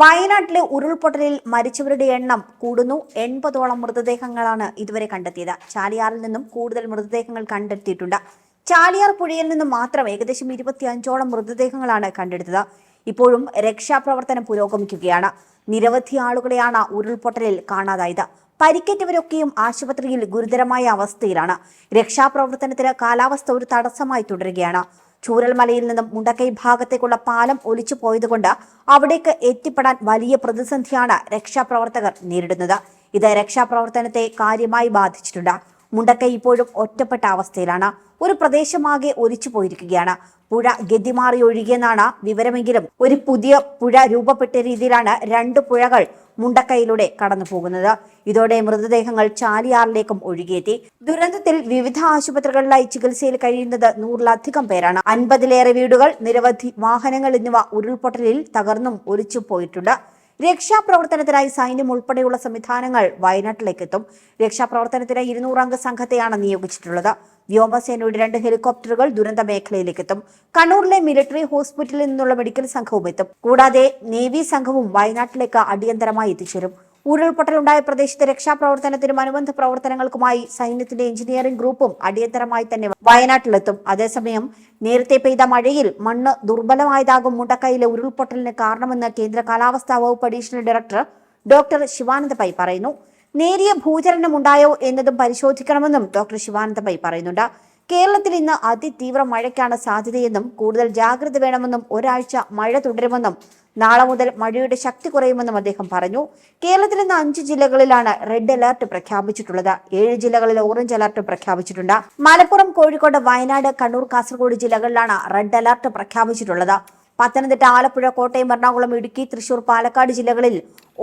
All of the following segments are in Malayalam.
വയനാട്ടിലെ ഉരുൾപൊട്ടലിൽ മരിച്ചവരുടെ എണ്ണം കൂടുന്നു. എൺപതോളം മൃതദേഹങ്ങളാണ് ഇതുവരെ കണ്ടെത്തിയത്. ചാലിയാറിൽ നിന്നും കൂടുതൽ മൃതദേഹങ്ങൾ കണ്ടെത്തിയിട്ടുണ്ട്. ചാലിയാർ പുഴയിൽ നിന്നും മാത്രം ഏകദേശം ഇരുപത്തിയഞ്ചോളം മൃതദേഹങ്ങളാണ് കണ്ടെടുത്തത്. ഇപ്പോഴും രക്ഷാപ്രവർത്തനം പുരോഗമിക്കുകയാണ്. നിരവധി ആളുകളെയാണ് ഉരുൾപൊട്ടലിൽ കാണാതായത്. പരിക്കേറ്റവരൊക്കെയും ആശുപത്രിയിൽ ഗുരുതരമായ അവസ്ഥയിലാണ്. രക്ഷാപ്രവർത്തനത്തിന് കാലാവസ്ഥ ഒരു തടസ്സമായി തുടരുകയാണ്. ചൂരൽമലയിൽ നിന്നും മുണ്ടക്കൈ ഭാഗത്തേക്കുള്ള പാലം ഒലിച്ചു പോയതുകൊണ്ട് അവിടേക്ക് എത്തിപ്പെടാൻ വലിയ പ്രതിസന്ധിയാണ് രക്ഷാപ്രവർത്തകർ നേരിടുന്നത്. ഇത് രക്ഷാപ്രവർത്തനത്തെ കാര്യമായി ബാധിച്ചിട്ടുണ്ട്. മുണ്ടക്കൈ ഇപ്പോഴും ഒറ്റപ്പെട്ട അവസ്ഥയിലാണ്. ഒരു പ്രദേശമാകെ ഒലിച്ചു പോയിരിക്കുകയാണ്. പുഴ ഗതിമാറി ഒഴുകിയെന്നാണ് വിവരമെങ്കിലും ഒരു പുതിയ പുഴ രൂപപ്പെട്ട രീതിയിലാണ് രണ്ട് പുഴകൾ മുണ്ടക്കൈയിലൂടെ കടന്നു പോകുന്നത്. ഇതോടെ മൃതദേഹങ്ങൾ ചാലിയാറിലേക്കും ഒഴുകിയെത്തി. ദുരന്തത്തിൽ വിവിധ ആശുപത്രികളിലായി ചികിത്സയിൽ കഴിയുന്നത് നൂറിലധികം പേരാണ്. അൻപതിലേറെ വീടുകൾ നിരവധി വാഹനങ്ങൾ എന്നിവ ഉരുൾപൊട്ടലിൽ തകർന്നും ഒലിച്ചു പോയിട്ടുണ്ട്. രക്ഷാപ്രവർത്തനത്തിനായി സൈന്യം ഉൾപ്പെടെയുള്ള സംവിധാനങ്ങൾ വയനാട്ടിലേക്ക് എത്തും രക്ഷാപ്രവർത്തനത്തിനായി ഇരുന്നൂറംഗ സംഘത്തെയാണ് നിയോഗിച്ചിട്ടുള്ളത്. വ്യോമസേനയുടെ രണ്ട് ഹെലികോപ്റ്ററുകൾ ദുരന്ത മേഖലയിലേക്ക് എത്തും കണ്ണൂരിലെ മിലിറ്ററി ഹോസ്പിറ്റലിൽ നിന്നുള്ള മെഡിക്കൽ സംഘവും എത്തും കൂടാതെ നേവി സംഘവും വയനാട്ടിലേക്ക് അടിയന്തരമായി എത്തിച്ചേരും. ഉരുൾപൊട്ടലുണ്ടായ പ്രദേശത്തെ രക്ഷാപ്രവർത്തനത്തിനും അനുബന്ധ പ്രവർത്തനങ്ങൾക്കുമായി സൈന്യത്തിന്റെ എഞ്ചിനീയറിംഗ് ഗ്രൂപ്പും അടിയന്തരമായി തന്നെ വയനാട്ടിലെത്തും. അതേസമയം നേരത്തെ പെയ്ത മഴയിൽ മണ്ണ് ദുർബലമായതാകും മുണ്ടക്കൈയിലെ ഉരുൾപൊട്ടലിന് കാരണമെന്ന് കേന്ദ്ര കാലാവസ്ഥാ വകുപ്പ് additional director doctor Sivananda Pai പറയുന്നു. നേരിയ ഭൂചലനമുണ്ടായോ എന്നതും പരിശോധിക്കണമെന്നും ഡോക്ടർ ശിവാനന്ദ പൈ പറയുന്നുണ്ട്. കേരളത്തിൽ ഇന്ന് അതിതീവ്ര മഴയ്ക്കാണ് സാധ്യതയെന്നും കൂടുതൽ ജാഗ്രത വേണമെന്നും ഒരാഴ്ച മഴ തുടരുമെന്നും നാളെ മുതൽ മഴയുടെ ശക്തി കുറയുമെന്നും അദ്ദേഹം പറഞ്ഞു. കേരളത്തിൽ ഇന്ന് അഞ്ച് ജില്ലകളിലാണ് റെഡ് അലർട്ട് പ്രഖ്യാപിച്ചിട്ടുള്ളത്. ഏഴ് ജില്ലകളിൽ ഓറഞ്ച് അലർട്ട് പ്രഖ്യാപിച്ചിട്ടുണ്ട്. മലപ്പുറം കോഴിക്കോട് വയനാട് കണ്ണൂർ കാസർഗോഡ് ജില്ലകളിലാണ് റെഡ് അലർട്ട് പ്രഖ്യാപിച്ചിട്ടുള്ളത്. പത്തനംതിട്ട ആലപ്പുഴ കോട്ടയം എറണാകുളം ഇടുക്കി തൃശൂർ പാലക്കാട് ജില്ലകളിൽ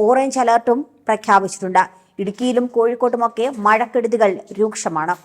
ഓറഞ്ച് അലർട്ടും പ്രഖ്യാപിച്ചിട്ടുണ്ട്. ഇടുക്കിയിലും കോഴിക്കോട്ടുമൊക്കെ മഴക്കെടുതികൾ രൂക്ഷമാണ്.